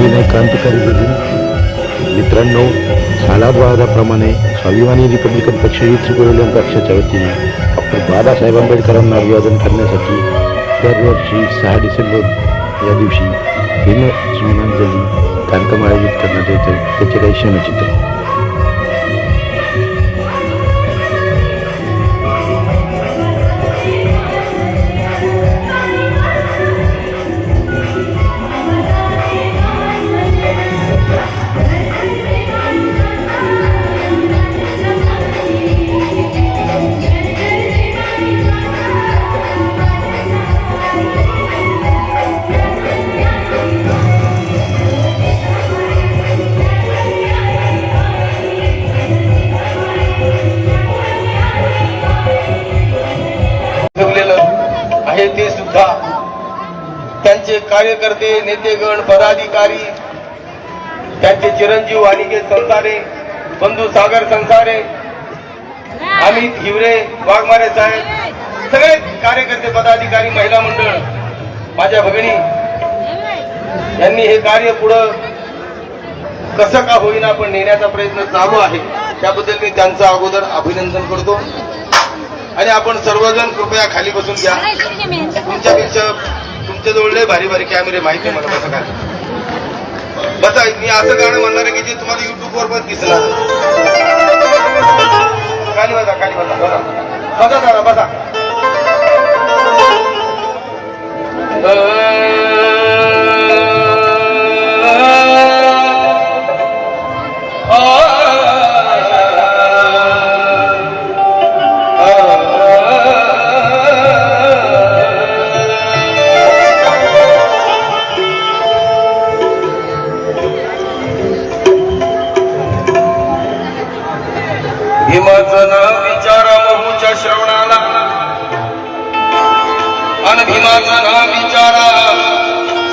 विनय क्रांतिकारी दिन मित्रांनो सालाद्वादाप्रमाणे स्वाभिमानी रिपब्लिकन पक्ष ही गोयलन पक्षाच्या वतीने डॉक्टर बाबासाहेब आंबेडकरांना अभिवादन करण्यासाठी दरवर्षी सहा डिसेंबर या दिवशी भिन्न स्मरणांजली कार्यक्रम आयोजित करण्यात येतो त्याचे काही क्षणचित्र. त्यांचे कार्यकर्ते नेतेगण पदाधिकारी त्यांचे चिरंजीव अनिकेत संसारे बंधू सागर संसारे अमित हिवरे वाघमारे साहेब सगळे कार्यकर्ते पदाधिकारी महिला मंडळ माझ्या भगिनी यांनी हे कार्य पुढं कसं का होईना पण नेण्याचा प्रयत्न चालू आहे त्याबद्दल मी त्यांचं अगोदर अभिनंदन करतो. आणि आपण सर्वजण कृपया खाली बसून घ्या. तुमच्यापेक्षा तुमच्याजवळ लय भारी भारी कॅमेरे माहिती आहे मला कसं काय बसा मी असं गाणं म्हणणार आहे की जे तुम्हाला युट्यूब वर पण दिसणार. खाली बसा खाली बसा बसा. बसा जरा बसा. भीमाचं न विचारा महूच्या श्रवणाला. आणि भीमाचं न विचारा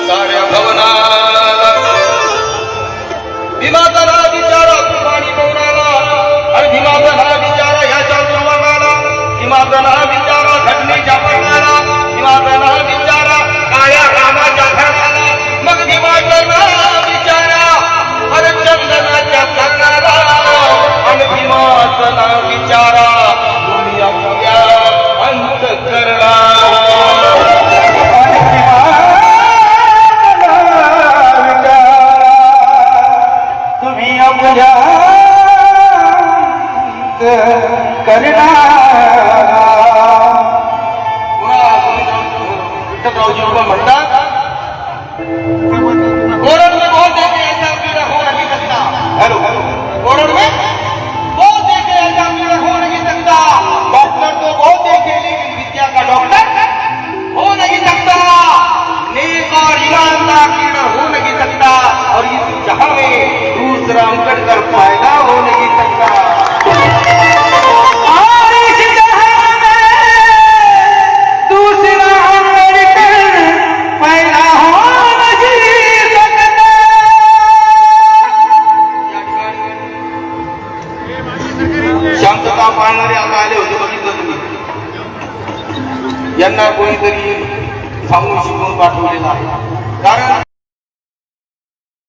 साऱ्या भवनाला. भीमाचं कोरड में बहुत देखे ऐसा हो नहीं सकता। हेलो में बहुत देखे ऐसा पीड़ा हो नहीं सकता। डॉक्टर तो बहुत देखे लेकिन विद्या का डॉक्टर हो नहीं सकता। नेक और ईमानदार कीड़ा हो नहीं सकता। और इस जहाँ में दूसरा अंबेडकर पैदा नहीं सकता और इस जहाँ में दूसरा अमेरिकन पैदा हो नहीं सकता। यांना कोणीतरी सांगून शिकवून पाठवलेला आहे. कारण